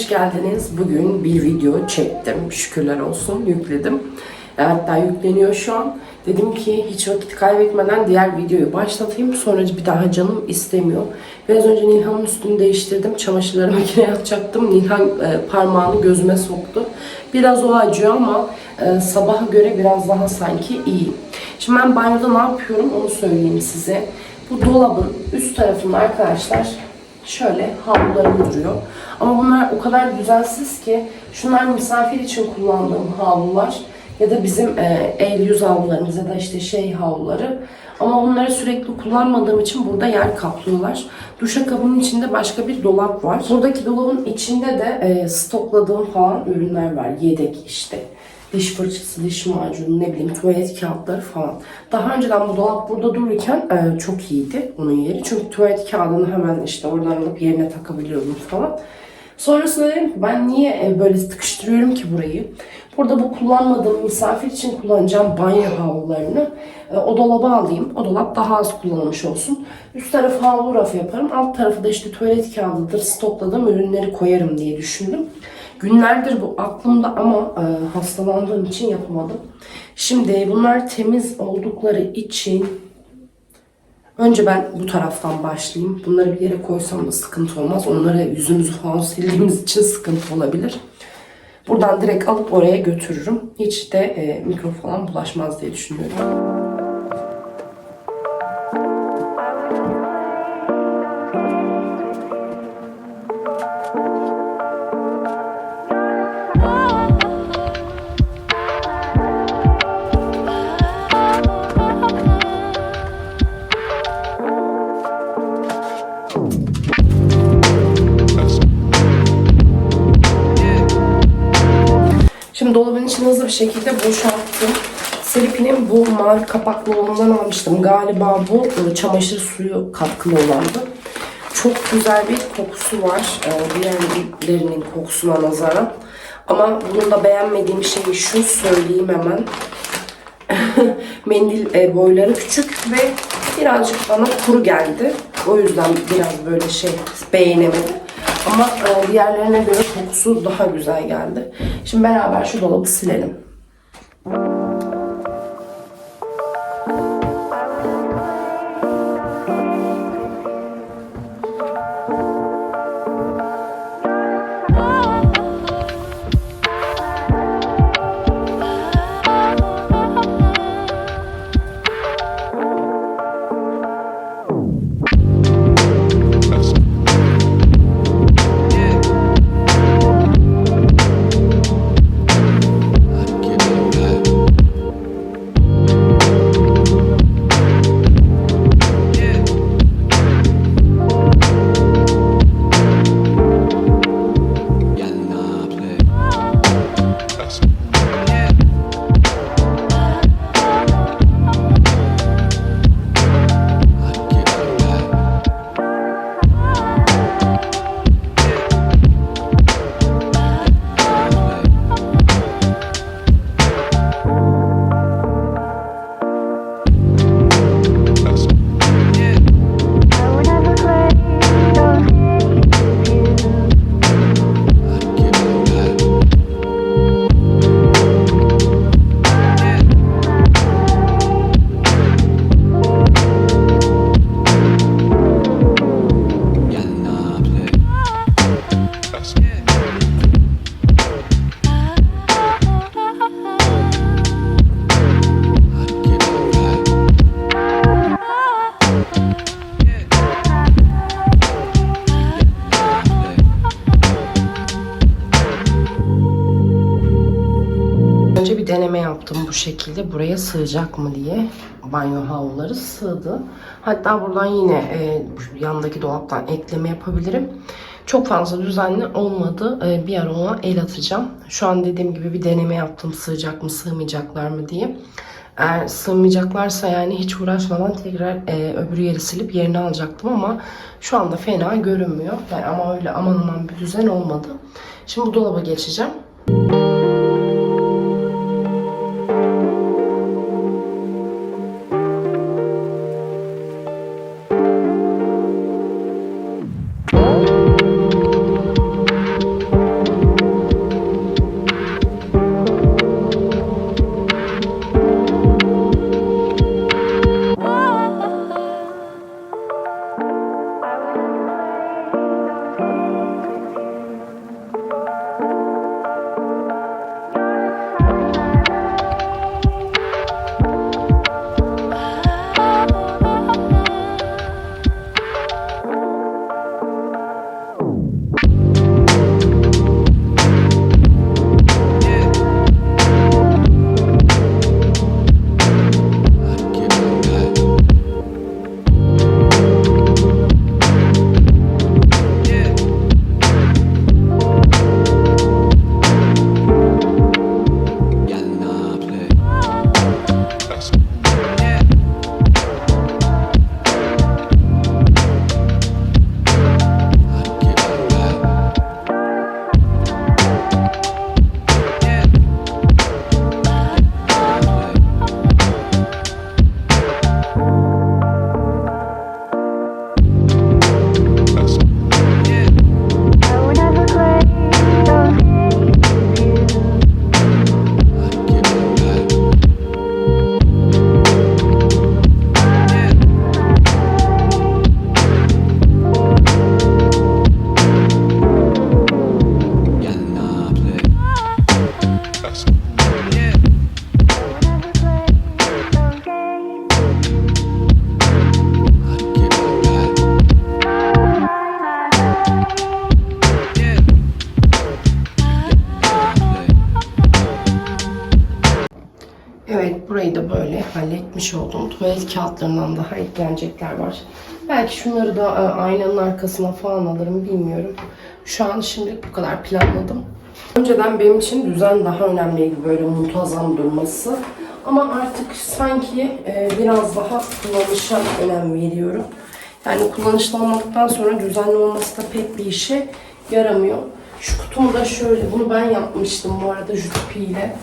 hoş geldiniz. Bugün bir video çektim. Şükürler olsun yükledim. E, Hatta yükleniyor şu an. Dedim ki hiç vakit kaybetmeden diğer videoyu başlatayım. Sonra bir daha canım istemiyor. Biraz önce Nilhan'ın üstünü değiştirdim. Çamaşırları makineye atacaktım. Nilhan e, parmağını gözüme soktu. Biraz o acıyor ama e, sabaha göre biraz daha sanki iyi. Şimdi ben banyoda ne yapıyorum onu söyleyeyim size. Bu dolabın üst tarafında arkadaşlar şöyle havlularım duruyor. Ama bunlar o kadar düzensiz ki şunlar misafir için kullandığım havlular ya da bizim e, el yüz havlularımız ya da işte şey havluları. Ama bunları sürekli kullanmadığım için burada yer kaplıyorlar. Duşakabının içinde başka bir dolap var. Buradaki dolabın içinde de e, stokladığım falan ürünler var. Yedek işte diş fırçası, diş macunu, ne bileyim tuvalet kağıtları falan. Daha önceden bu dolap burada dururken e, çok iyiydi onun yeri. Çünkü tuvalet kağıdını hemen işte oradan alıp yerine takabiliyordum falan. Sonrasında dedim ki ben niye e, böyle sıkıştırıyorum ki burayı? Burada bu kullanmadığım, misafir için kullanacağım banyo havlularını e, o dolaba alayım. O dolap daha az kullanılmış olsun. Üst tarafı havlu rafı yaparım. Alt tarafı da işte tuvalet kağıdıdır, stokladığım ürünleri koyarım diye düşündüm. Günlerdir bu aklımda ama e, hastalandığım için yapamadım. Şimdi bunlar temiz oldukları için önce ben bu taraftan başlayayım. Bunları bir yere koysam da sıkıntı olmaz. Onları yüzümüzü falan sildiğimiz için sıkıntı olabilir. Buradan direkt alıp oraya götürürüm. Hiç de e, mikro falan bulaşmaz diye düşünüyorum. Dolabın içini hızlı bir şekilde boşalttım. Selipin'in bu mavi kapaklı olanından almıştım. Galiba bu e, çamaşır suyu katkılı olandı. Çok güzel bir kokusu var. e, Diğerlerinin kokusuna nazaran. Ama bunun da beğenmediğim şey şu söyleyeyim hemen. Mendil e, boyları küçük ve birazcık bana kuru geldi. O yüzden biraz böyle şey beğenemedim. Ama e, diğerlerine göre kokusu daha güzel geldi. Şimdi beraber şu dolabı silelim. Önce bir deneme yaptım bu şekilde. Buraya sığacak mı diye. Banyo havluları sığdı. Hatta buradan yine e, yandaki dolaptan ekleme yapabilirim. Çok fazla düzenli olmadı. E, bir ara ona el atacağım. Şu an dediğim gibi bir deneme yaptım. Sığacak mı, sığmayacaklar mı diye. Eğer sığmayacaklarsa yani hiç uğraşmadan tekrar e, öbür yeri silip yerine alacaktım ama şu anda fena görünmüyor. Yani ama öyle aman aman bir düzen olmadı. Şimdi bu dolaba geçeceğim. Tuvalet kağıtlarından daha eklenecekler var. Belki şunları da e, aynanın arkasına falan alırım bilmiyorum. Şu an şimdilik bu kadar planladım. Önceden benim için düzen daha önemliydi böyle muntazam durması. Ama artık sanki e, biraz daha kullanışa önem veriyorum. Yani kullanışlı olmadıktan sonra düzenli olması da pek bir işe yaramıyor. Şu kutumu da şöyle, bunu ben yapmıştım bu arada Jutupi ile.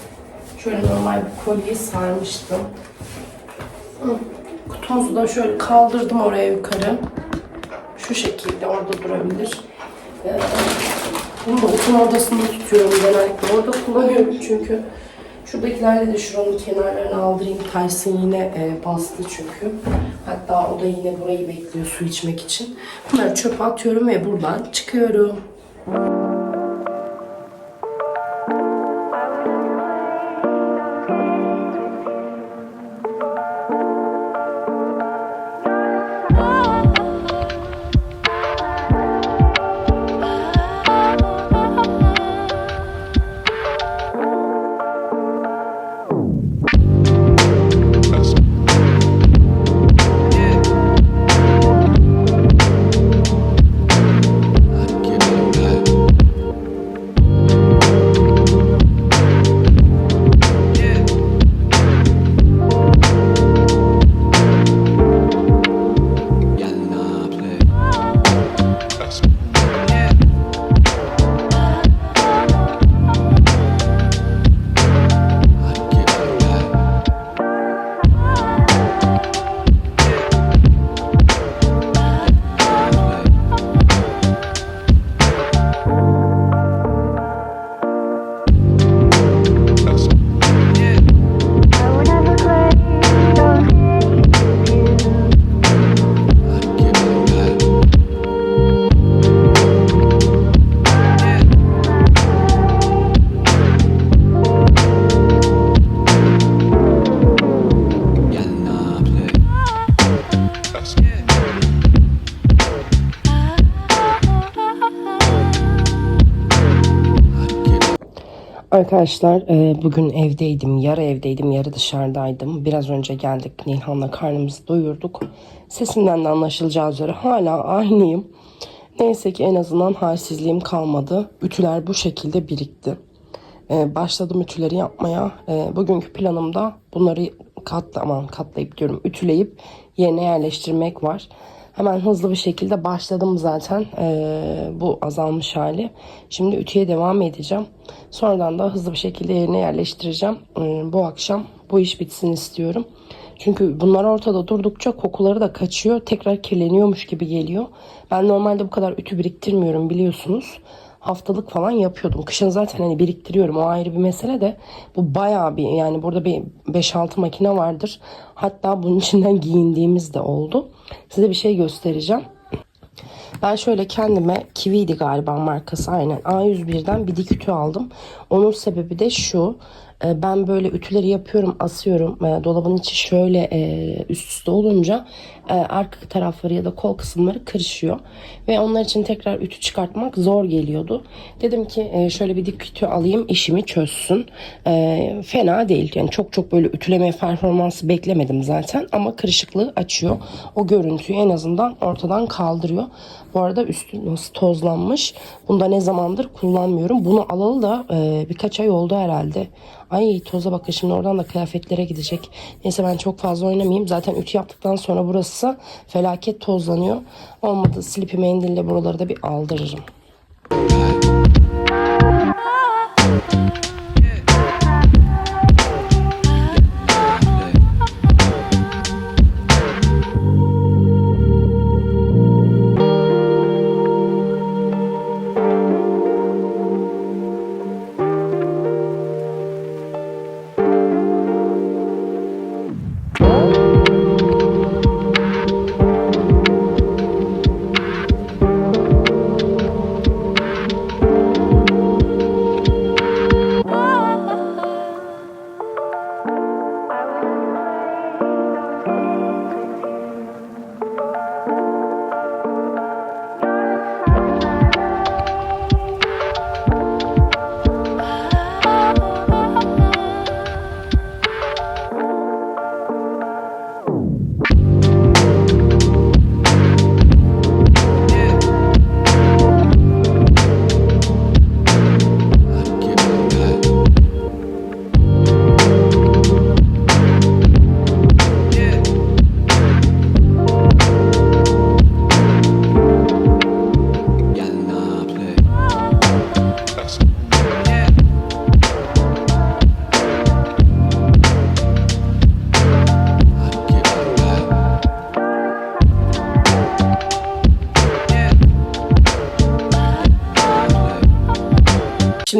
Şöyle normal bir kolyeyi sarmıştım. Hı. Kutumuzu da şöyle kaldırdım oraya yukarı. Şu şekilde orada durabilir. Ee, bunu da oturma odasında tutuyorum genellikle. Orada kullanıyorum çünkü şuradakilerle de şuranın kenarlarını aldırayım. Tyson yine e, bastı çünkü. Hatta o da yine burayı bekliyor su içmek için. Bunları çöpe atıyorum ve buradan çıkıyorum. Yana Arkadaşlar e, bugün evdeydim. Yarı evdeydim, yarı dışarıdaydım. Biraz önce geldik Nilhan'la karnımızı doyurduk. Sesimden de anlaşılacağı üzere hala aynıyım. Neyse ki en azından halsizliğim kalmadı. Ütüler bu şekilde birikti. E, başladım ütüleri yapmaya. E, bugünkü planımda bunları katla, aman katlayıp diyorum ütüleyip yerine yerleştirmek var. Hemen hızlı bir şekilde başladım zaten e, bu azalmış hali. Şimdi ütüye devam edeceğim. Sonradan da hızlı bir şekilde yerine yerleştireceğim. E, bu akşam bu iş bitsin istiyorum. Çünkü bunlar ortada durdukça kokuları da kaçıyor. Tekrar kirleniyormuş gibi geliyor. Ben normalde bu kadar ütü biriktirmiyorum biliyorsunuz haftalık falan yapıyordum. Kışın zaten hani biriktiriyorum o ayrı bir mesele de bu bayağı bir yani burada bir 5-6 makine vardır. Hatta bunun içinden giyindiğimiz de oldu. Size bir şey göstereceğim. Ben şöyle kendime Kiwi'ydi galiba markası aynen A101'den bir dik ütü aldım. Onun sebebi de şu. e, Ben böyle ütüleri yapıyorum, asıyorum. E, Dolabın içi şöyle e, üst üste olunca e, arka tarafları ya da kol kısımları kırışıyor. Ve onlar için tekrar ütü çıkartmak zor geliyordu. Dedim ki e, şöyle bir dik ütü alayım işimi çözsün. E, Fena değil. Yani çok çok böyle ütüleme performansı beklemedim zaten. Ama kırışıklığı açıyor. O görüntüyü en azından ortadan kaldırıyor. Bu arada üstü nasıl tozlanmış. Bunu da ne zamandır kullanmıyorum. Bunu alalı da e, birkaç ay oldu herhalde. Ay toza bakın şimdi oradan da kıyafetlere gidecek. Neyse ben çok fazla oynamayayım. Zaten ütü yaptıktan sonra burası felaket tozlanıyor. Olmadı slipi mendille buraları da bir aldırırım.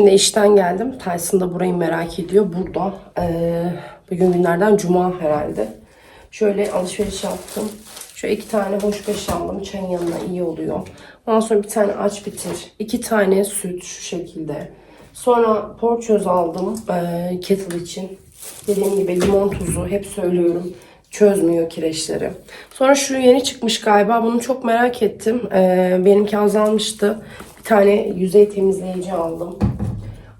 Şimdi işten geldim. Tyson da burayı merak ediyor. Burada. Ee, bugün günlerden cuma herhalde. Şöyle alışveriş yaptım. Şöyle iki tane hoş beş aldım. Çayın yanına iyi oluyor. Ondan sonra bir tane aç bitir. iki tane süt şu şekilde. Sonra porçöz aldım ee, kettle için. Dediğim gibi limon tuzu hep söylüyorum. Çözmüyor kireçleri. Sonra şu yeni çıkmış galiba. Bunu çok merak ettim. Ee, benimki azalmıştı. Bir tane yüzey temizleyici aldım.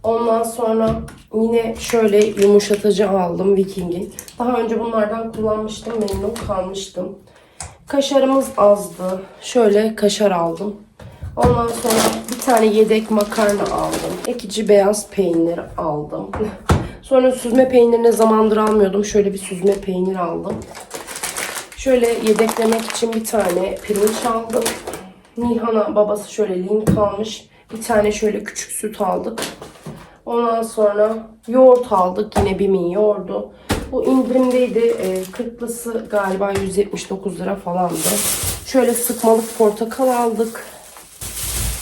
Ondan sonra yine şöyle yumuşatıcı aldım Viking'in. Daha önce bunlardan kullanmıştım. Memnun kalmıştım. Kaşarımız azdı. Şöyle kaşar aldım. Ondan sonra bir tane yedek makarna aldım. Ekici beyaz peynir aldım. Sonra süzme peynir zamandır almıyordum. Şöyle bir süzme peynir aldım. Şöyle yedeklemek için bir tane pirinç aldım. Nihan'a babası şöyle link almış. Bir tane şöyle küçük süt aldık. Ondan sonra yoğurt aldık. Yine Bim'in yoğurdu. Bu indirimdeydi. E, 40'lısı galiba 179 lira falandı. Şöyle sıkmalık portakal aldık.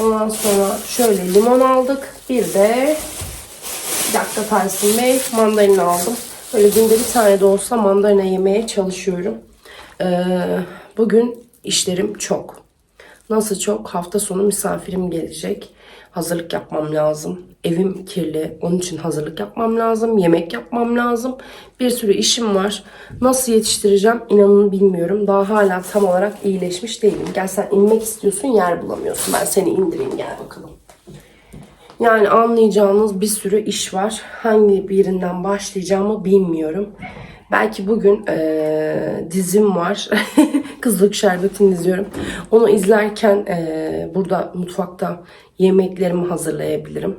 Ondan sonra şöyle limon aldık. Bir de bir dakika Tyson Bey mandalina aldım. Böyle günde bir tane de olsa mandalina yemeye çalışıyorum. Ee, bugün işlerim çok. Nasıl çok? Hafta sonu misafirim gelecek. Hazırlık yapmam lazım. Evim kirli. Onun için hazırlık yapmam lazım. Yemek yapmam lazım. Bir sürü işim var. Nasıl yetiştireceğim inanın bilmiyorum. Daha hala tam olarak iyileşmiş değilim. Gel sen inmek istiyorsun yer bulamıyorsun. Ben seni indireyim gel bakalım. Yani anlayacağınız bir sürü iş var. Hangi birinden başlayacağımı bilmiyorum. Belki bugün eee, dizim var. Kızlık Şerbeti'ni izliyorum. Onu izlerken eee, burada mutfakta yemeklerimi hazırlayabilirim.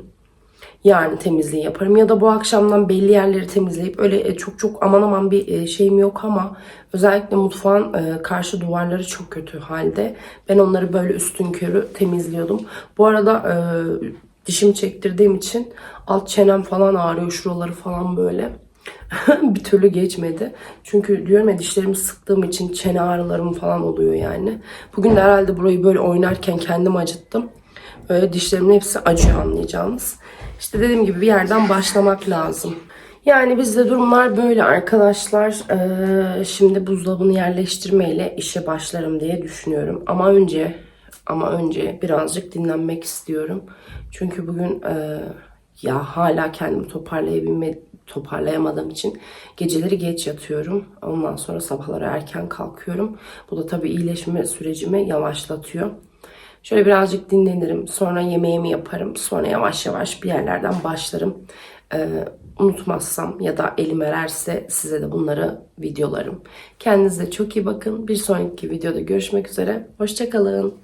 Yarın temizliği yaparım ya da bu akşamdan belli yerleri temizleyip öyle e, çok çok aman aman bir e, şeyim yok ama özellikle mutfağın e, karşı duvarları çok kötü halde. Ben onları böyle üstün körü temizliyordum. Bu arada dişimi çektirdiğim için alt çenem falan ağrıyor şuraları falan böyle. bir türlü geçmedi. Çünkü diyorum ya dişlerimi sıktığım için çene ağrılarım falan oluyor yani. Bugün de herhalde burayı böyle oynarken kendim acıttım. Böyle dişlerimin hepsi acıyor anlayacağınız. İşte dediğim gibi bir yerden başlamak lazım. Yani bizde durumlar böyle arkadaşlar. Ee, şimdi buzdolabını yerleştirmeyle işe başlarım diye düşünüyorum. Ama önce ama önce birazcık dinlenmek istiyorum. Çünkü bugün e, ya hala kendimi toparlayabilme toparlayamadığım için geceleri geç yatıyorum. Ondan sonra sabahları erken kalkıyorum. Bu da tabii iyileşme sürecimi yavaşlatıyor. Şöyle birazcık dinlenirim. Sonra yemeğimi yaparım. Sonra yavaş yavaş bir yerlerden başlarım. Ee, unutmazsam ya da elim ererse size de bunları videolarım. Kendinize çok iyi bakın. Bir sonraki videoda görüşmek üzere. Hoşçakalın.